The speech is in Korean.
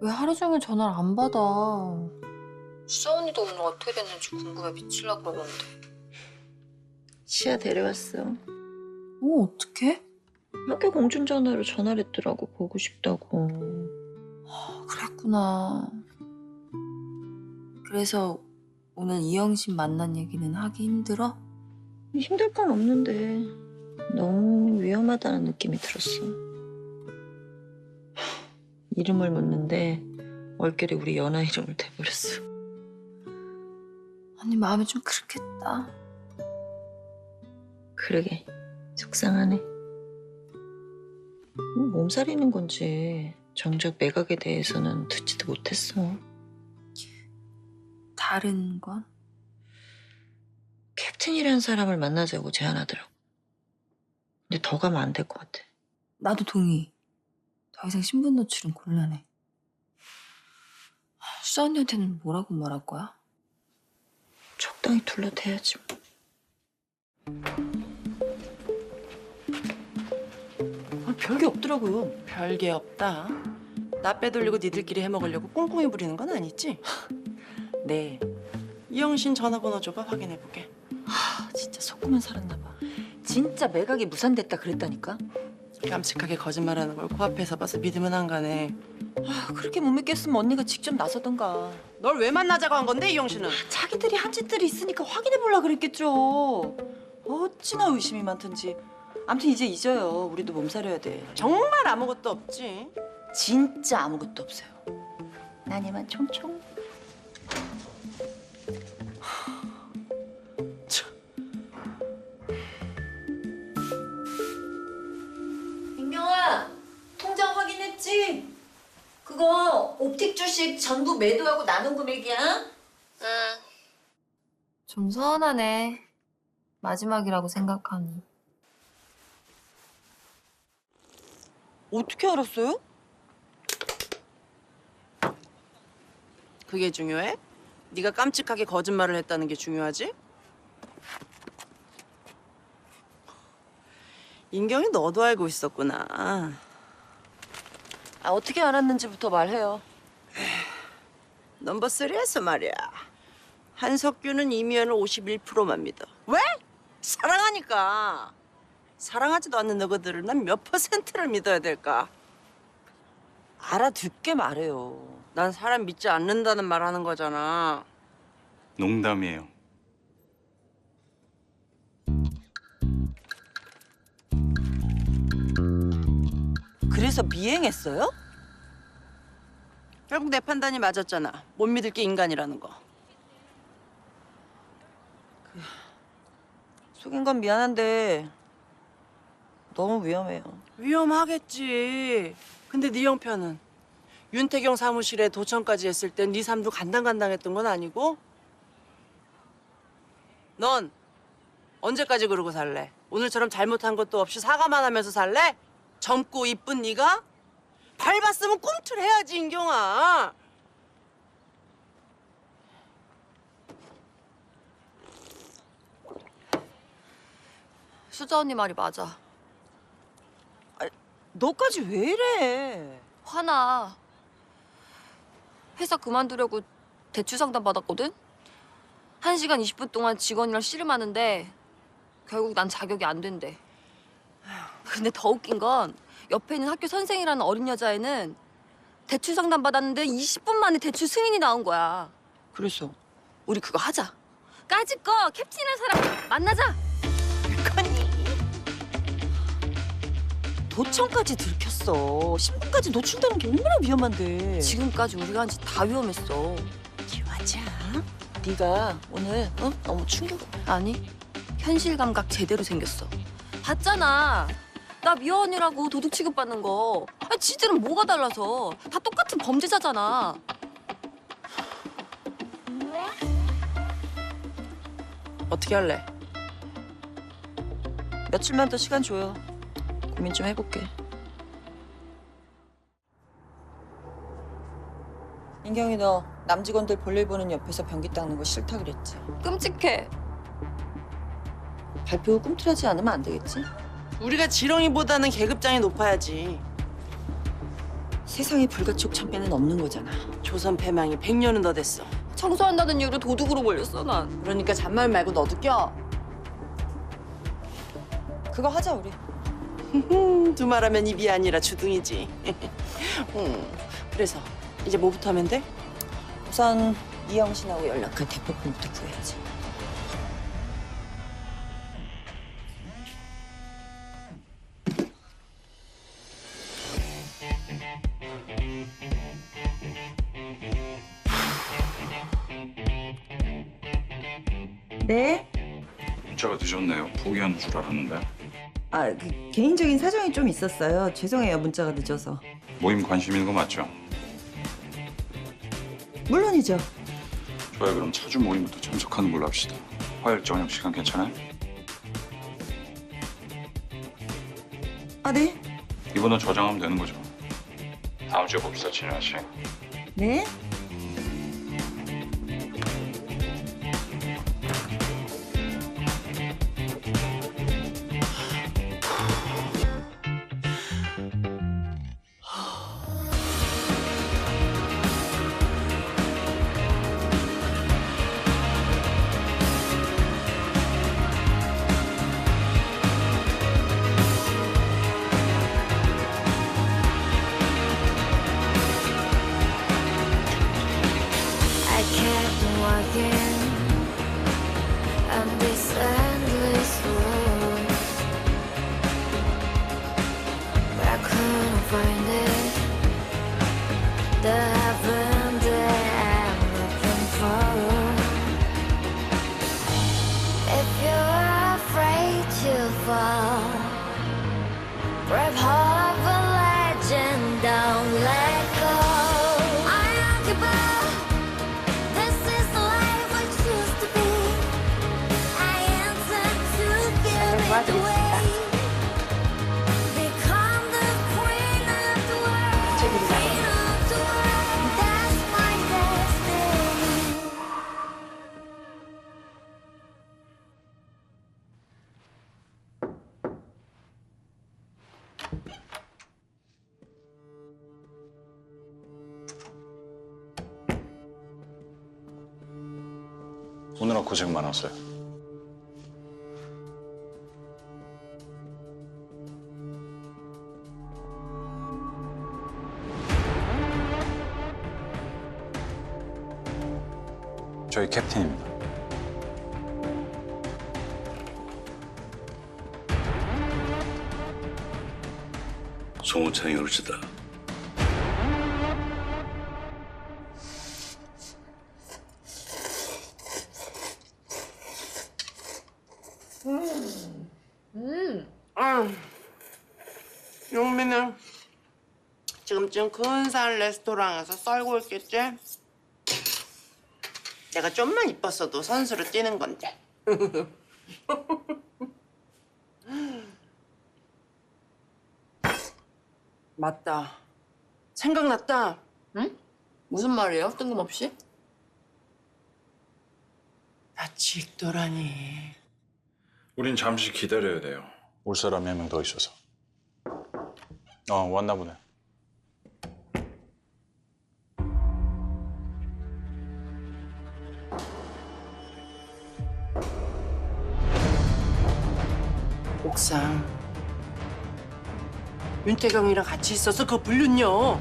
왜 하루 종일 전화를 안 받아? 수아 언니도 오늘 어떻게 됐는지 궁금해 미칠라 그러던데. 시아 데려왔어. 어, 어떡해? 학교 공중전화로 전화를 했더라고 보고 싶다고. 아, 그랬구나. 그래서 오늘 이영신 만난 얘기는 하기 힘들어? 힘들 건 없는데 너무 위험하다는 느낌이 들었어. 이름을 묻는데 얼결에 우리 연하 이름을 대버렸어. 언니 마음이 좀 그렇겠다. 그러게 속상하네. 뭐 몸살이는 건지 정작 매각에 대해서는 듣지도 못했어. 다른 건? 캡틴이라는 사람을 만나자고 제안하더라고. 근데 더 가면 안 될 것 같아. 나도 동의. 더 이상 신분 노출은 곤란해. 수아 언니한테는 뭐라고 말할 거야? 적당히 둘러대야지 뭐. 아, 별게 없더라고요. 별게 없다. 나 빼돌리고 니들끼리 해먹으려고 꽁꽁이 부리는 건 아니지? 네. 이영신 전화번호 줘봐 확인해보게. 아, 진짜 속고만 살았나 봐. 진짜 매각이 무산됐다 그랬다니까. 깜찍하게 거짓말하는 걸 코앞에서 봐서 믿으면 안 가네. 아, 그렇게 못 믿겠으면 언니가 직접 나서던가. 널 왜 만나자고 한 건데 이영신은? 자기들이 한 짓들이 있으니까 확인해 보려 그랬겠죠. 어찌나 의심이 많던지. 아무튼 이제 잊어요. 우리도 몸살려야 돼. 정말 아무것도 없지. 진짜 아무것도 없어요. 나니만 총총. 1억씩 전부 매도하고 나눈 금액이야. 응. 좀 서운하네. 마지막이라고 생각하니. 어떻게 알았어요? 그게 중요해? 네가 깜찍하게 거짓말을 했다는 게 중요하지? 인경이 너도 알고 있었구나. 아, 어떻게 알았는지부터 말해요. 넘버 쓰리에서 말이야. 한석규는 이미연을 51%만 믿어. 왜? 사랑하니까. 사랑하지도 않는 너희들을 난 몇 퍼센트를 믿어야 될까? 알아듣게 말해요. 난 사람 믿지 않는다는 말 하는 거잖아. 농담이에요. 그래서 미행했어요? 결국 내 판단이 맞았잖아. 못 믿을 게 인간이라는 거. 속인 건 미안한데 너무 위험해요. 위험하겠지. 근데 네 형편은 윤태경 사무실에 도청까지 했을 땐 네 삶도 간당간당했던 건 아니고? 넌 언제까지 그러고 살래? 오늘처럼 잘못한 것도 없이 사과만 하면서 살래? 젊고 이쁜 네가? 밟았으면 꿈틀해야지 인경아. 수자 언니 말이 맞아. 너까지 왜 이래? 화나. 회사 그만두려고 대출 상담 받았거든? 1시간 20분 동안 직원이랑 씨름하는데 결국 난 자격이 안 된대. 근데 더 웃긴 건 옆에 있는 학교 선생이라는 어린 여자애는 대출 상담 받았는데 20분 만에 대출 승인이 나온 거야. 그래서 우리 그거 하자. 까짓 거 캡틴이라는 사람 만나자. 도청까지 들켰어. 신분까지 노출되는 게 얼마나 위험한데. 지금까지 우리가 한 짓 다 위험했어. 기화자. 네가 오늘 어? 너무 충격. 아니 현실 감각 제대로 생겼어. 봤잖아. 나 미화 언니라고 도둑 취급받는 거. 아, 지들은 뭐가 달라서 다 똑같은 범죄자잖아. 어떻게 할래? 며칠만 더 시간 줘요. 고민 좀 해볼게. 인경이 너 남직원들 볼일 보는 옆에서 변기 닦는 거 싫다 그랬지. 끔찍해. 발표 후 꿈틀하지 않으면 안 되겠지? 우리가 지렁이보다는 계급장이 높아야지. 세상에 불가촉 참배는 없는 거잖아. 조선 패망이 100년은 더 됐어. 청소한다는 이유로 도둑으로 몰렸어 난. 그러니까 잔말 말고 너도 껴. 그거 하자 우리. 음, 두말하면 입이 아니라 주둥이지. 음, 그래서 이제 뭐부터 하면 돼? 우선 이영신하고 연락한 대포폰부터 구해야지. 늦었네요. 포기하는 줄 알았는데. 아, 그 개인적인 사정이 좀 있었어요. 죄송해요. 문자가 늦어서. 모임 관심 있는 거 맞죠? 물론이죠. 좋아요. 그럼 차주 모임부터 참석하는 걸로 합시다. 화요일 저녁 시간 괜찮아요? 아, 네. 이번은 저장하면 되는 거죠. 다음 주에 봅시다, 진현아 씨. 네. Rev 오늘은 고생 많았어요. 저희 캡틴입니다. 송우창이 올지다. 용민은 지금쯤 근사한 레스토랑에서 썰고 있겠지? 내가 좀만 이뻤어도 선수로 뛰는 건데. 맞다. 생각났다. 무슨 말이에요? 뜬금없이? 나 직도라니. 우린 잠시 기다려야 돼요. 올 사람이 한 명 더 있어서. 어, 왔나 보네. 옥상. 윤태경이랑 같이 있어서 그 불륜요.